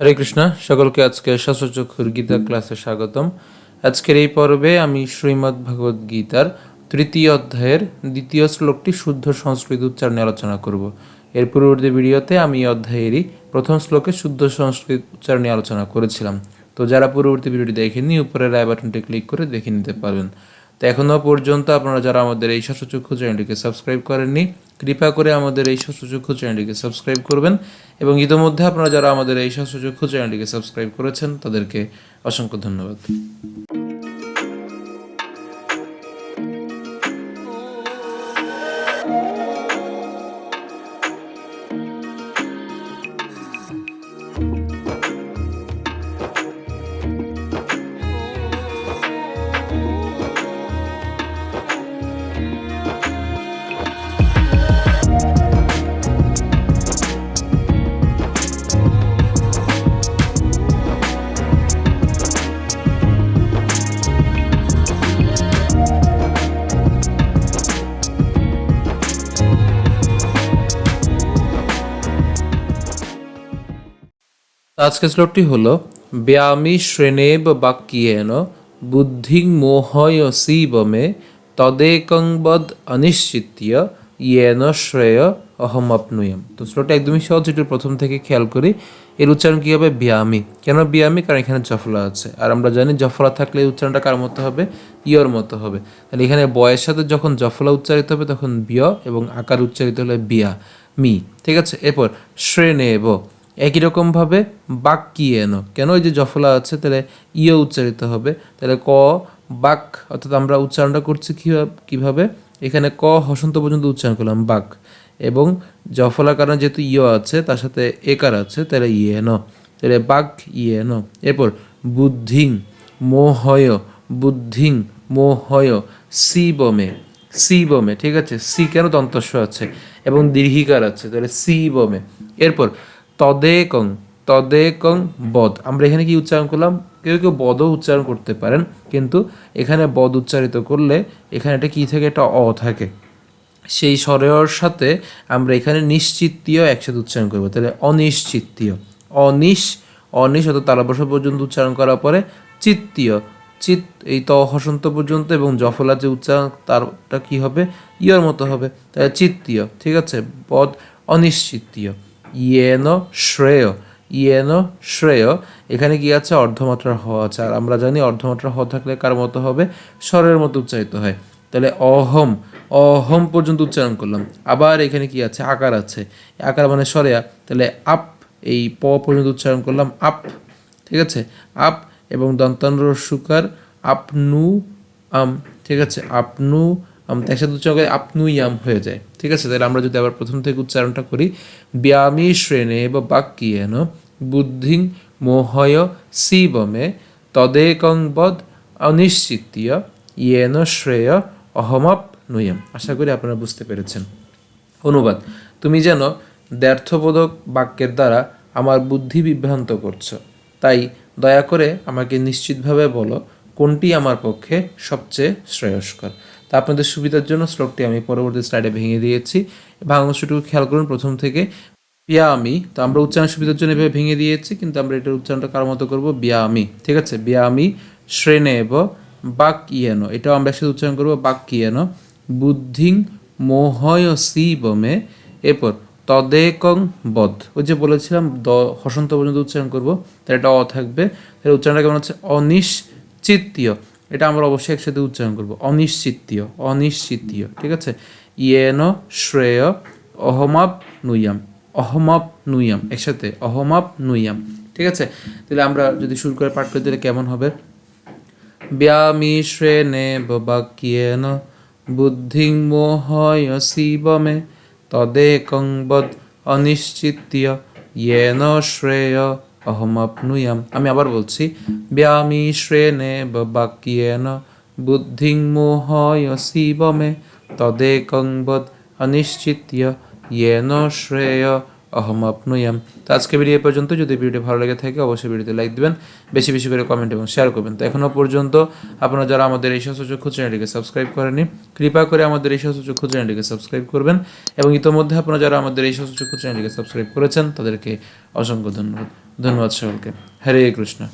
হরে কৃষ্ণ, সকলকে আজকে শাস্ত্রচক্ষুর গীতা ক্লাসে স্বাগতম। আজকের এই পর্বে আমি শ্রীমদ্ ভগবদ গীতার তৃতীয় অধ্যায়ের দ্বিতীয় শ্লোকটি শুদ্ধ সংস্কৃত উচ্চারণ আলোচনা করব। এর পূর্ববর্তী ভিডিওতে আমি অধ্যায়েরই প্রথম শ্লোকে শুদ্ধ সংস্কৃত উচ্চারণ আলোচনা করেছিলাম। তো যারা পূর্ববর্তী ভিডিওটি দেখেননি উপরে রায় বাটনটি ক্লিক করে দেখে নিতে পারবেন। তো এখনও পর্যন্ত আপনারা যারা আমাদের এই স্বাস্থ্যচক্ষু চ্যানেলটিকে সাবস্ক্রাইব করেননি, কৃপা করে আমাদের এই স্বাস্থ্যচক্ষু চ্যানেলটিকে সাবস্ক্রাইব করবেন এবং ইতোমধ্যে আপনারা যারা আমাদের এই স্বাস্থ্যচক্ষু চ্যানেলটিকে সাবস্ক্রাইব করেছেন, তাদেরকে অসংখ্য ধন্যবাদ। আজকের শ্লোকটি হলো, ব্যায়ামী শ্রেণেব বাক্যেন, বুদ্ধিং মোহয় শিবমে তদেকংবদ অনিশ্চিত্য, ইয়েন শ্রেয় অহমপ্নুয়ম। তো শ্লোকটা একদমই সহজ, একটু প্রথম থেকে খেয়াল করি। এর উচ্চারণ কী হবে? ব্যায়ামী। কেন ব্যায়ামী? কারণ এখানে জফলা আছে। আর আমরা জানি জফলা থাকলে উচ্চারণটা কার মতো হবে? ইয়র মতো হবে। তাহলে এখানে বয়ের সাথে যখন জফলা উচ্চারিত হবে, তখন বিয় এবং আকার উচ্চারিত হলে বিয়া মি ঠিক আছে? এরপর, শ্রেণেব একই রকমভাবে বাক্যিয়েন কেন ওই যে জফলা আছে, তাহলে ইয়ে উচ্চারিত হবে। তাহলে ক, বাক, অর্থাৎ আমরা উচ্চারণটা করছি কীভাবে? এখানে ক হসন্ত পর্যন্ত উচ্চারণ করলাম, বাক। এবং জফলার কারণে যেহেতু ইয় আছে, তার সাথে একার আছে, তাহলে ইয়েন তাহলে বাক ইয়েন এরপর, বুদ্ধিং, মোহয় বুদ্ধিং, মোহয়, শিবমে শিবমে, ঠিক আছে? সি কেন দন্তস্ব আছে? এবং দীর্ঘিকার আছে, তাহলে শিবমে। এরপর তদেকং তদেকং বদ। আমরা এখানে কি উচ্চারণ করলাম? কেউ কেউ বদও উচ্চারণ করতে পারেন, কিন্তু এখানে বদ উচ্চারিত করলে এখানে একটা কী থাকে? একটা অ থাকে। সেই স্বরের সাথে আমরা এখানে নিশ্চিতীয় একসাথে উচ্চারণ করব। তাহলে অনিশ্চিতীয় অনিশ অনিশ অর্থাৎ তালাবস পর্যন্ত উচ্চারণ করার পরে চিত্তীয়। চিত, এই ত হসন্ত পর্যন্ত এবং জফলা যে উচ্চারণ, তারটা কি হবে? ইয়র মতো হবে। তাহলে চিত্তীয়, ঠিক আছে? পদ অনিশ্চিতীয় ইয়েন শ্রেয় ইয়েন শ্রেয়। এখানে কি আছে? অর্ধমাত্রার হ আছে। আর আমরা জানি অর্ধমাত্রার হ থাকলে কার মতো হবে? স্বরের মতো উচ্চারিত হয়। তাহলে অহম অহম পর্যন্ত উচ্চারণ করলাম। আবার এখানে কি আছে? আকার আছে। আকার মানে স্বরেয়া তাহলে আপ, এই প পর্যন্ত উচ্চারণ করলাম। আপ, ঠিক আছে? আপ এবং দন্তান্র সুকার আপনু আম, ঠিক আছে? আপনু একসাথে উচ্চারণ করে আপনুই আম হয়ে যায়। ঠিক আছে? তাহলে আমরা যদি আবার প্রথম থেকে উচ্চারণটা করি, ব্যায়ামী শ্রেণে বা বাক্যেন বুদ্ধিং মোহয় শিবমে তদেকং বদ অনিশ্চিত্য ইয়েন শ্রেয় অহমাপ নুয়ম আশা করি আপনারা বুঝতে পেরেছেন। অনুবাদ, তুমি যেন দ্ব্যর্থবোধক বাক্যের দ্বারা আমার বুদ্ধি বিভ্রান্ত করছ। তাই দয়া করে আমাকে নিশ্চিতভাবে বলো কোনটি আমার পক্ষে সবচেয়ে শ্রেয়স্কর। তা আপনাদের সুবিধার জন্য শ্লোকটি আমি পরবর্তী স্লাইডে ভেঙে দিয়েছি। ভাঙাংশটুকু খেয়াল করুন প্রথম থেকে। ব্যায়ামি তো আমরা উচ্চারণ সুবিধার জন্য এভাবে ভেঙে দিয়েছি, কিন্তু আমরা এটার উচ্চারণটা কার মতো করব? ব্যায়ামি ঠিক আছে? ব্যায়ামি শ্রেণেব বাক ইয়েন এটাও আমরা একসাথে উচ্চারণ করব বাক ইয়েন বুদ্ধিং মোহয় শিবমে এরপর তদেকং বধ ওই যে বলেছিলাম, দ, হসন্ত পর্যন্ত উচ্চারণ করব, তাহলে এটা অ থাকবে। তাহলে উচ্চারণটা কেমন হচ্ছে? অনিশ্চিতীয়। এটা আমরা অবশ্যই একসাথে উচ্চারণ করব। অনিশ্চিতীয় অনিশ্চিতীয় ঠিক আছে? ইয়েন শ্রেয় অহমাপ নুয়াম অহমাপ নুয়াম একসাথে অহমাপ নুয়াম ঠিক আছে? তাহলে আমরা যদি শুরু করে পাঠ করে দিলে কেমন হবে? ব্যামি শ্রেণে বাক্যেন বুদ্ধিং মোহয় শিবমে তদেকং বদ অনিশ্চিত্য ইয়েন শ্রেয় অহমপ্নুয়াম আমি আবার বলছি, ব্যামি শ্রেণে বাক্যেন বুদ্ধিং মোহয় শিবমে, তদেকং বদ অনিশ্চিত্য ইয়েন শ্রেয় অহম আপনুয়াম তো আজকে ভিডিও পর্যন্ত যদি ভিডিওটি ভালো লেগে থাকে, অবশ্যই ভিডিওতে লাইক দিবেন, বেশি বেশি করে কমেন্ট এবং শেয়ার করবেন। তো এখনও পর্যন্ত আপনারা যারা আমাদের এই সচক্ষু চ্যানেলটিকে সাবস্ক্রাইব করেনি কৃপা করে আমাদের এই সচক্ষু চ্যানেলটিকে সাবস্ক্রাইব করবেন এবং ইতোমধ্যে আপনারা যারা আমাদের এই সচক্ষু চ্যানেলটিকে সাবস্ক্রাইব করেছেন, তাদেরকে অসংখ্য ধন্যবাদ। ধন্যবাদ সকলকে। হরে কৃষ্ণ।